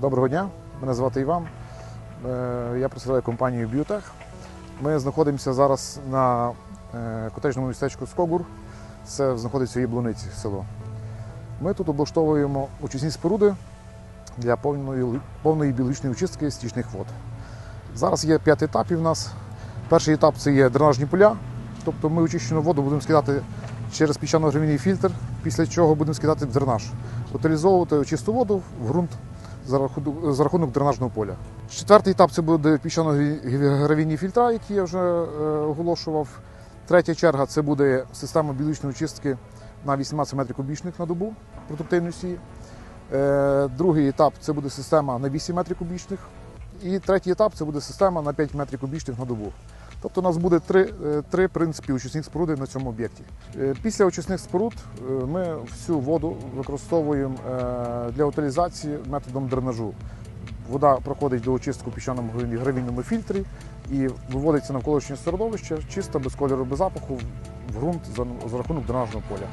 Доброго дня, мене звати Іван. Е, Я представляю компанію Біотех. Ми знаходимося зараз на е, котежному містечку Скогур. Це знаходиться в Яблуниці село. Ми тут облаштовуємо очисні споруди для повної, повної біологічної очистки стічних вод. Зараз є п'ять етапів у нас. Перший етап це є дренажні поля, тобто ми очищену воду будемо скидати через піщано-гравійний фільтр, після чого будемо скидати в дренаж, утилізовувати чисту воду в ґрунт за рахунок, дренажного поля. Четвертий етап це буде піщано-гравійні фільтра, які я вже е, оголошував. Третя черга це буде система біологічної очистки на 18 метрів кубічних на добу продуктивності. Е, другий етап це буде система на 8 метрів кубічних. І третій етап це буде система на 5 метрів кубічних на добу. Тобто у нас буде три, е, три принципи очисних споруди на цьому об'єкті. Е, Після очисних споруд е, ми всю воду використовуємо для утилізації методом дренажу. Вода проходить до очистку в піщаному гравійному фільтрі і виводиться навколишнє середовище чисто, без кольору, без запаху в ґрунт за рахунок дренажного поля.